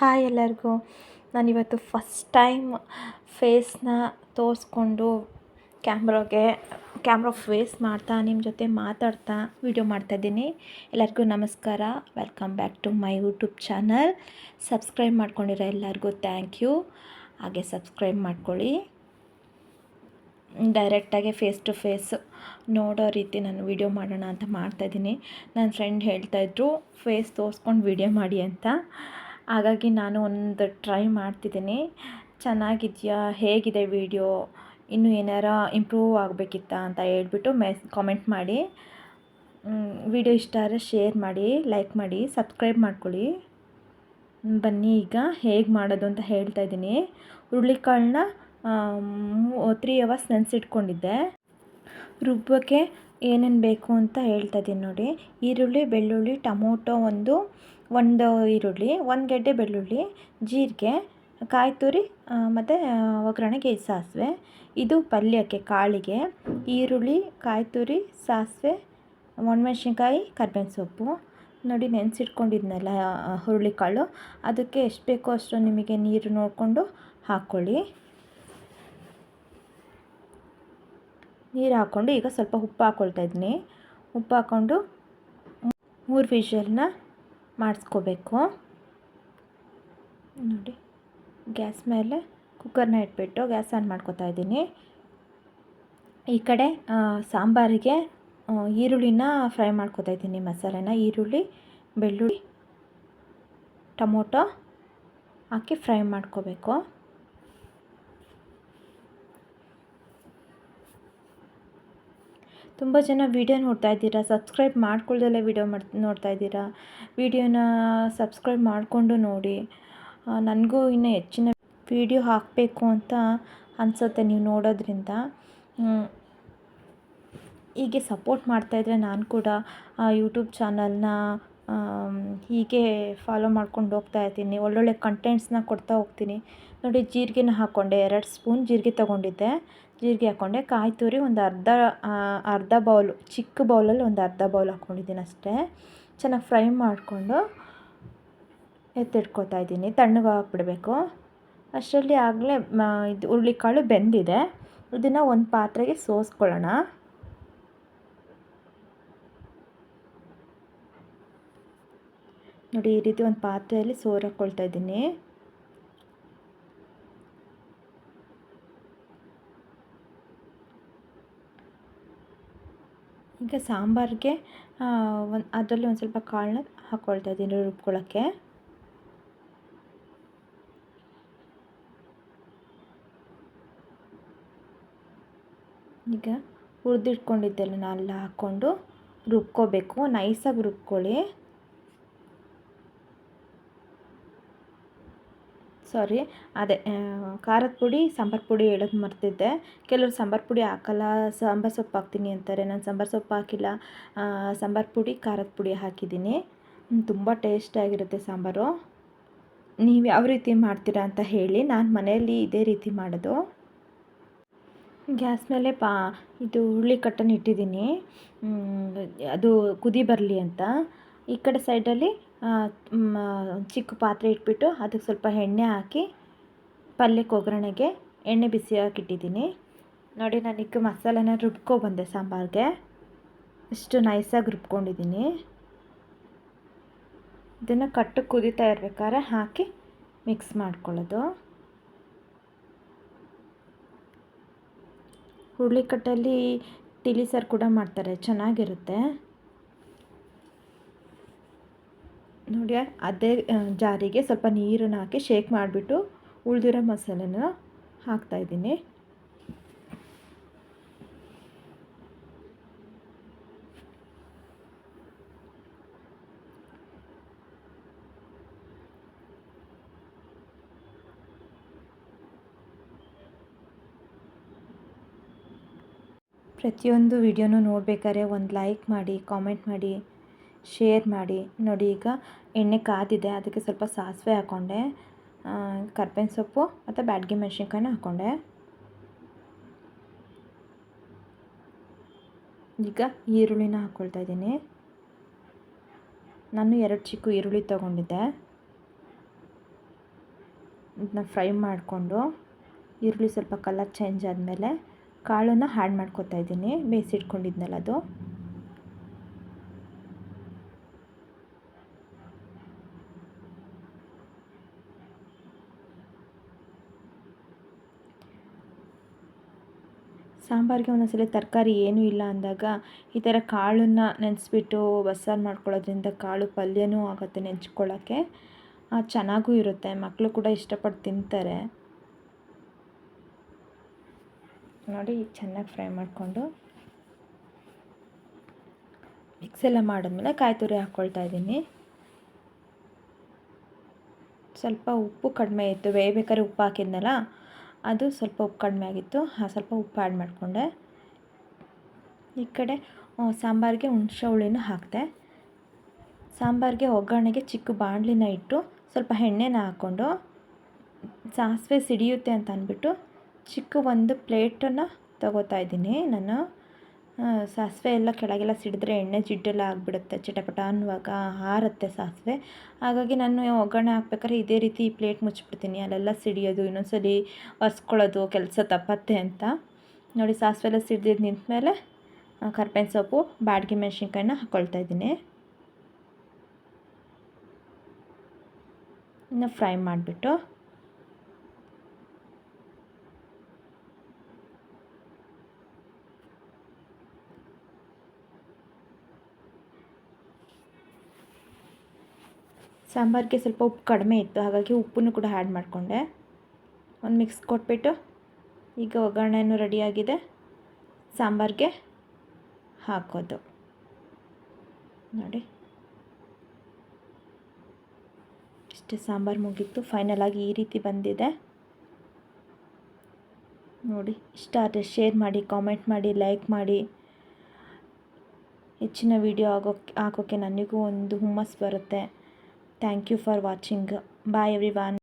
Hi ಎಲ್ಲರಿಗೂ. ನಾನಿವತ್ತು first time ಫೇಸ್ನ ತೋರಿಸ್ಕೊಂಡು ಕ್ಯಾಮ್ರಾಗೆ, ಕ್ಯಾಮ್ರಾ ಫೇಸ್ ಮಾಡ್ತಾ ನಿಮ್ಮ ಜೊತೆ ಮಾತಾಡ್ತಾ ವೀಡಿಯೋ ಮಾಡ್ತಾಯಿದ್ದೀನಿ ಎಲ್ಲರಿಗೂ ನಮಸ್ಕಾರ. Welcome back to my YouTube channel subscribe ಮಾಡ್ಕೊಂಡಿರೋ ಎಲ್ಲರಿಗೂ ಥ್ಯಾಂಕ್ ಯು ಹಾಗೆ ಸಬ್ಸ್ಕ್ರೈಬ್ ಮಾಡ್ಕೊಳ್ಳಿ. ಡೈರೆಕ್ಟಾಗಿ ಫೇಸ್ ಟು ಫೇಸ್ ನೋಡೋ ರೀತಿ ನಾನು ವೀಡಿಯೋ ಮಾಡೋಣ ಅಂತ ಮಾಡ್ತಾಯಿದ್ದೀನಿ ನನ್ನ ಫ್ರೆಂಡ್ ಹೇಳ್ತಾಯಿದ್ರು ಫೇಸ್ ತೋರಿಸ್ಕೊಂಡು ವೀಡಿಯೋ ಮಾಡಿ ಅಂತ. ಹಾಗಾಗಿ ನಾನು ಒಂದು ಟ್ರೈ ಮಾಡ್ತಿದ್ದೀನಿ. ಚೆನ್ನಾಗಿದೆಯಾ? ಹೇಗಿದೆ ವೀಡಿಯೋ? ಇನ್ನೂ ಏನಾರ ಇಂಪ್ರೂವ್ ಆಗಬೇಕಿತ್ತಾ ಅಂತ ಹೇಳ್ಬಿಟ್ಟು ಮೆಸ್ ಕಾಮೆಂಟ್ ಮಾಡಿ. ವಿಡಿಯೋ ಇಷ್ಟ ಆದರೆ ಶೇರ್ ಮಾಡಿ ಲೈಕ್ ಮಾಡಿ ಸಬ್ಸ್ಕ್ರೈಬ್ ಮಾಡ್ಕೊಳ್ಳಿ. ಬನ್ನಿ ಈಗ ಹೇಗೆ ಮಾಡೋದು ಅಂತ ಹೇಳ್ತಾ ಇದ್ದೀನಿ. ಹುರುಳಿಕಾಳನ್ನ ತ್ರೀ ಅವರ್ಸ್ ನೆನೆಸಿಟ್ಕೊಂಡಿದ್ದೆ. ರುಬ್ಬಕ್ಕೆ ಏನೇನು ಬೇಕು ಅಂತ ಹೇಳ್ತಾ ಇದ್ದೀನಿ ನೋಡಿ. ಈರುಳ್ಳಿ, ಬೆಳ್ಳುಳ್ಳಿ, ಟೊಮೊಟೊ ಒಂದು ಒಂದು ಈರುಳ್ಳಿ, ಒಂದು ಗೆಡ್ಡೆ ಬೆಳ್ಳುಳ್ಳಿ, ಜೀರಿಗೆ, ಕಾಯಿ ತುರಿ ಮತ್ತು ಒಗ್ಗರಣೆಗೆ ಸಾಸಿವೆ. ಇದು ಪಲ್ಯಕ್ಕೆ ಕಾಳಿಗೆ, ಈರುಳ್ಳಿ, ಕಾಯಿ ತುರಿ, ಸಾಸಿವೆ, ಒಣಮೆಣ್ಸಿನ್ಕಾಯಿ, ಕರ್ಬೇವಿನ ಸೊಪ್ಪು. ನೋಡಿ, ನೆನೆಸಿಟ್ಕೊಂಡಿದ್ನಲ್ಲ ಹುರುಳಿಕಾಳು. ಅದಕ್ಕೆ ಎಷ್ಟು ಬೇಕೋ ಅಷ್ಟು ನಿಮಗೆ ನೀರು ನೋಡಿಕೊಂಡು ಹಾಕ್ಕೊಳ್ಳಿ. ನೀರು ಹಾಕ್ಕೊಂಡು ಈಗ ಸ್ವಲ್ಪ ಉಪ್ಪು ಹಾಕ್ಕೊಳ್ತಾ ಇದ್ದೀನಿ. ಉಪ್ಪು ಹಾಕ್ಕೊಂಡು ಮೂರು ವಿಷಲ್ನ ಮಾಡಿಸ್ಕೋಬೇಕು. ನೋಡಿ, ಗ್ಯಾಸ್ ಮೇಲೆ ಕುಕ್ಕರ್ನ ಇಟ್ಬಿಟ್ಟು ಗ್ಯಾಸ್ ಆನ್ ಮಾಡ್ಕೋತಾ ಇದ್ದೀನಿ. ಈ ಕಡೆ ಸಾಂಬಾರಿಗೆ ಈರುಳ್ಳಿನ ಫ್ರೈ ಮಾಡ್ಕೊತಾ ಇದ್ದೀನಿ, ಮಸಾಲೆನ, ಈರುಳ್ಳಿ, ಬೆಳ್ಳುಳ್ಳಿ, ಟೊಮೊಟೊ ಹಾಕಿ ಫ್ರೈ ಮಾಡ್ಕೋಬೇಕು. ತುಂಬ ಜನ ವೀಡಿಯೋ ನೋಡ್ತಾ ಇದ್ದೀರಾ ಸಬ್ಸ್ಕ್ರೈಬ್ ಮಾಡ್ಕೊಳ್ದಲ್ಲೇ ವೀಡಿಯೋ ಮಾಡಿ, ನೋಡ್ತಾ ಇದ್ದೀರಾ, ವೀಡಿಯೋನ ಸಬ್ಸ್ಕ್ರೈಬ್ ಮಾಡಿಕೊಂಡು ನೋಡಿ. ನನಗೂ ಇನ್ನೂ ಹೆಚ್ಚಿನ ವೀಡಿಯೋ ಹಾಕಬೇಕು ಅಂತ ಅನಿಸುತ್ತೆ ನೀವು ನೋಡೋದ್ರಿಂದ. ಹೀಗೆ ಸಪೋರ್ಟ್ ಮಾಡ್ತಾಯಿದ್ರೆ ನಾನು ಕೂಡ ಯೂಟ್ಯೂಬ್ ಚಾನಲ್ನ ಹೀಗೆ ಫಾಲೋ ಮಾಡ್ಕೊಂಡು ಹೋಗ್ತಾ ಇರ್ತೀನಿ ಒಳ್ಳೊಳ್ಳೆ ಕಂಟೆಂಟ್ಸ್ನ ಕೊಡ್ತಾ ಹೋಗ್ತೀನಿ. ನೋಡಿ, ಜೀರಿಗೆನ ಹಾಕ್ಕೊಂಡೆ ಎರಡು ಸ್ಪೂನ್ ಜೀರಿಗೆ ತೊಗೊಂಡಿದ್ದೆ. ಜೀರಿಗೆ ಹಾಕ್ಕೊಂಡೆ ಕಾಯಿ ತುರಿ ಒಂದು ಅರ್ಧ ಅರ್ಧ ಬೌಲು ಚಿಕ್ಕ ಬೌಲಲ್ಲಿ ಒಂದು ಅರ್ಧ ಬೌಲ್ ಹಾಕ್ಕೊಂಡಿದ್ದೀನಿ ಅಷ್ಟೇ. ಚೆನ್ನಾಗಿ ಫ್ರೈ ಮಾಡಿಕೊಂಡು ಎತ್ತಿಟ್ಕೊತಾ ಇದ್ದೀನಿ. ತಣ್ಣಗೆ ಹಾಕ್ಬಿಡಬೇಕು. ಅಷ್ಟರಲ್ಲಿ ಆಗಲೇ ಇದು ಹುರುಳಿಕಾಳು ಬೆಂದಿದೆ. ಇದನ್ನು ಒಂದು ಪಾತ್ರೆಗೆ ಸೋಸ್ಕೊಳ್ಳೋಣ. ನೋಡಿ, ಈ ರೀತಿ ಒಂದು ಪಾತ್ರೆಯಲ್ಲಿ ಸೋರು ಇದ್ದೀನಿ. ಈಗ ಸಾಂಬಾರಿಗೆ ಒಂದು, ಅದರಲ್ಲಿ ಒಂದು ಸ್ವಲ್ಪ ಕಾಳನ್ನ ಹಾಕ್ಕೊಳ್ತಾ ಇದ್ದೀನಿ ರುಬ್ಕೊಳ್ಳೋಕ್ಕೆ. ಈಗ ಹುರಿದಿಟ್ಕೊಂಡಿದ್ದೆಲ್ಲ ಎಲ್ಲ ಹಾಕ್ಕೊಂಡು ರುಬ್ಕೋಬೇಕು. ನೈಸಾಗಿ ರುಬ್ಕೊಳ್ಳಿ. ಸಾರಿ ಅದೇ ಖಾರದ ಪುಡಿ, ಸಾಂಬಾರು ಪುಡಿ ಹೇಳೋದು ಮರ್ತಿದ್ದೆ. ಕೆಲವರು ಸಾಂಬಾರು ಪುಡಿ ಹಾಕಲ್ಲ, ಸಾಂಬಾರು ಸೊಪ್ಪು ಹಾಕ್ತೀನಿ ಅಂತಾರೆ. ನಾನು ಸಾಂಬಾರು ಸೊಪ್ಪು ಹಾಕಿಲ್ಲ. ಸಾಂಬಾರು ಪುಡಿ, ಖಾರದ ಪುಡಿ ಹಾಕಿದ್ದೀನಿ. ತುಂಬ ಟೇಸ್ಟಾಗಿರುತ್ತೆ ಸಾಂಬಾರು. ನೀವು ಯಾವ ರೀತಿ ಮಾಡ್ತೀರಾ ಅಂತ ಹೇಳಿ ನಾನು ಮನೆಯಲ್ಲಿ ಇದೇ ರೀತಿ ಮಾಡೋದು. ಗ್ಯಾಸ್ ಮೇಲೆ ಪಾ, ಇದು ಹುರುಳಿ ಕಟ್ಟನ್ನು ಇಟ್ಟಿದ್ದೀನಿ. ಅದು ಕುದಿ ಬರಲಿ ಅಂತ. ಈ ಕಡೆ ಸೈಡಲ್ಲಿ ಚಿಕ್ಕ ಪಾತ್ರೆ ಇಟ್ಬಿಟ್ಟು ಅದಕ್ಕೆ ಸ್ವಲ್ಪ ಎಣ್ಣೆ ಹಾಕಿ ಪಲ್ಯಕ್ಕೆ ಒಗ್ಗರಣೆಗೆ ಎಣ್ಣೆ ಬಿಸಿಯಾಗಿ ಇಟ್ಟಿದ್ದೀನಿ. ನೋಡಿ ನಾನು ಈಗ ಮಸಾಲೆನ ರುಬ್ಕೊಬಂದೆ ಸಾಂಬಾರಿಗೆ. ಇಷ್ಟು ನೈಸಾಗಿ ರುಬ್ಕೊಂಡಿದ್ದೀನಿ. ಇದನ್ನು ಕಟ್ಟು ಕುದೀತಾ ಇರ್ಬೇಕಾದ್ರೆ ಹಾಕಿ ಮಿಕ್ಸ್ ಮಾಡ್ಕೊಳ್ಳೋದು. ಹುರುಳಿಕಟ್ಟಲ್ಲಿ ತಿಳಿಸಾರು ಕೂಡ ಮಾಡ್ತಾರೆ, ಚೆನ್ನಾಗಿರುತ್ತೆ. ನೋಡಿ, ಅದೇ ಜಾರಿಗೆ ಸ್ವಲ್ಪ ನೀರನ್ನು ಹಾಕಿ ಶೇಕ್ ಮಾಡಿಬಿಟ್ಟು ಉಳಿದಿರೋ ಮಸಾಲೆನ ಹಾಕ್ತಾಯಿದ್ದೀನಿ ಪ್ರತಿಯೊಂದು ವಿಡಿಯೋನೂ ನೋಡ್ಬೇಕಾದ್ರೆ ಒಂದು ಲೈಕ್ ಮಾಡಿ ಕಾಮೆಂಟ್ ಮಾಡಿ. ಶೇರ್ ಮಾಡಿ. ನೋಡಿ, ಈಗ ಎಣ್ಣೆ ಕಾದಿದೆ, ಅದಕ್ಕೆ ಸ್ವಲ್ಪ ಸಾಸಿವೆ ಹಾಕ್ಕೊಂಡೆ ಕರ್ಬೇವಿನ ಸೊಪ್ಪು ಮತ್ತು ಬ್ಯಾಡ್ಗೆ ಮೆಣಸಿನ್ಕಾಯಿನ ಹಾಕ್ಕೊಂಡೆ ಈಗ ಈರುಳ್ಳಿನ ಹಾಕ್ಕೊಳ್ತಾ ಇದ್ದೀನಿ. ನಾನು ಎರಡು ಚಿಕ್ಕ ಈರುಳ್ಳಿ ತೊಗೊಂಡಿದ್ದೆ. ಇದನ್ನ ಫ್ರೈ ಮಾಡಿಕೊಂಡು ಈರುಳ್ಳಿ ಸ್ವಲ್ಪ ಕಲರ್ ಚೇಂಜ್ ಆದಮೇಲೆ ಕಾಳನ್ನು ಹ್ಯಾಡ್ ಮಾಡ್ಕೊತಾ ಇದ್ದೀನಿ. ಬೇಯಿಸಿಟ್ಕೊಂಡಿದ್ನಲ್ಲ ಅದು. ಸಾಂಬಾರಿಗೆ ಒಂದೊಂದ್ಸಲ ತರಕಾರಿ ಏನೂ ಇಲ್ಲ ಅಂದಾಗ ಈ ಥರ ಕಾಳನ್ನು ನೆನೆಸ್ಬಿಟ್ಟು ಬಸ್ಸಾರು ಮಾಡ್ಕೊಳ್ಳೋದ್ರಿಂದ ಕಾಳು ಪಲ್ಯನೂ ಆಗುತ್ತೆ ನೆಂಚ್ಕೊಳ್ಳೋಕ್ಕೆ ಚೆನ್ನಾಗೂ ಇರುತ್ತೆ. ಮಕ್ಕಳು ಕೂಡ ಇಷ್ಟಪಟ್ಟು ತಿಂತಾರೆ. ನೋಡಿ, ಚೆನ್ನಾಗಿ ಫ್ರೈ ಮಾಡಿಕೊಂಡು ಮಿಕ್ಸ್ ಎಲ್ಲ ಮಾಡಿದ್ಮೇಲೆ ಕಾಯಿ ತುರಿ ಹಾಕ್ಕೊಳ್ತಾ ಇದ್ದೀನಿ. ಸ್ವಲ್ಪ ಉಪ್ಪು ಕಡಿಮೆ ಇತ್ತು. ವೇಯಬೇಕಾದ್ರೆ ಉಪ್ಪು ಹಾಕಿದ್ನಲ್ಲ ಅದು ಸ್ವಲ್ಪ ಉಪ್ಪು ಕಡಿಮೆ ಆಗಿತ್ತು. ಸ್ವಲ್ಪ ಉಪ್ಪು ಆ್ಯಡ್ ಮಾಡಿಕೊಂಡೆ. ಈ ಕಡೆ ಸಾಂಬಾರಿಗೆ ಹುಣಸೆ ಹುಳಿನೂ ಹಾಕಿದೆ. ಸಾಂಬಾರಿಗೆ ಒಗ್ಗರಣೆಗೆ ಚಿಕ್ಕ ಬಾಣಲಿನ ಇಟ್ಟು ಸ್ವಲ್ಪ ಎಣ್ಣೆನ ಹಾಕ್ಕೊಂಡು ಸಾಸಿವೆ ಸಿಡಿಯುತ್ತೆ ಅಂತ ಅಂದ್ಬಿಟ್ಟು ಚಿಕ್ಕ ಒಂದು ಪ್ಲೇಟನ್ನು ತಗೋತಾ ಇದ್ದೀನಿ ನಾನು. ಸಾಸಿವೆ ಎಲ್ಲ ಕೆಳಗೆಲ್ಲ ಸಿಡಿದ್ರೆ ಎಣ್ಣೆ ಜಿಡ್ಡೆಲ್ಲ ಆಗಿಬಿಡುತ್ತೆ ಚಟಪಟ ಅನ್ನುವಾಗ ಹಾರತ್ತೆ ಸಾಸಿವೆ. ಹಾಗಾಗಿ ನಾನು ಒಗ್ಗರಣೆ ಹಾಕ್ಬೇಕಾದ್ರೆ ಇದೇ ರೀತಿ ಪ್ಲೇಟ್ ಮುಚ್ಚಿಬಿಡ್ತೀನಿ. ಅಲ್ಲೆಲ್ಲ ಸಿಡಿಯೋದು, ಇನ್ನೊಂದ್ಸಲಿ ಒರೆಸ್ಕೊಳ್ಳೋದು, ಕೆಲಸ ತಪ್ಪತ್ತೆ ಅಂತ. ನೋಡಿ ಸಾಸಿವೆ ಎಲ್ಲ ಸಿಡ್ದಿದ್ದು ನಿಂತ ಮೇಲೆ ಕರ್ಬೇವಿನ ಸೊಪ್ಪು, ಬಾಡಿಗೆ ಮೆಣಸಿನ್ಕಾಯಿನ ಹಾಕ್ಕೊಳ್ತಾ ಇದ್ದೀನಿ. ಇನ್ನು ಫ್ರೈ ಮಾಡಿಬಿಟ್ಟು ಸಾಂಬಾರಿಗೆ ಸ್ವಲ್ಪ ಉಪ್ಪು ಕಡಿಮೆ ಇತ್ತು, ಹಾಗಾಗಿ ಉಪ್ಪನ್ನು ಕೂಡ ಆ್ಯಡ್ ಮಾಡಿಕೊಂಡೆ. ಒಂದು ಮಿಕ್ಸ್ ಕೊಟ್ಬಿಟ್ಟು ಈಗ ಒಗ್ಗರಣೆನೂ ರೆಡಿಯಾಗಿದೆ ಸಾಂಬಾರಿಗೆ ಹಾಕೋದು. ನೋಡಿ. ಇಷ್ಟೇ ಸಾಂಬಾರು ಮುಗೀತು. ಫೈನಲಾಗಿ ಈ ರೀತಿ ಬಂದಿದೆ. ನೋಡಿ, ಇಷ್ಟ ಆದರೆ ಶೇರ್ ಮಾಡಿ ಕಾಮೆಂಟ್ ಮಾಡಿ ಲೈಕ್ ಮಾಡಿ. ಹೆಚ್ಚಿನ ವಿಡಿಯೋ ಆಗೋಕ್ಕೆ ಹಾಕೋಕ್ಕೆ ನನಗೂ ಒಂದು ಹುಮ್ಮಸ್ಸು ಬರುತ್ತೆ. Thank you for watching bye everyone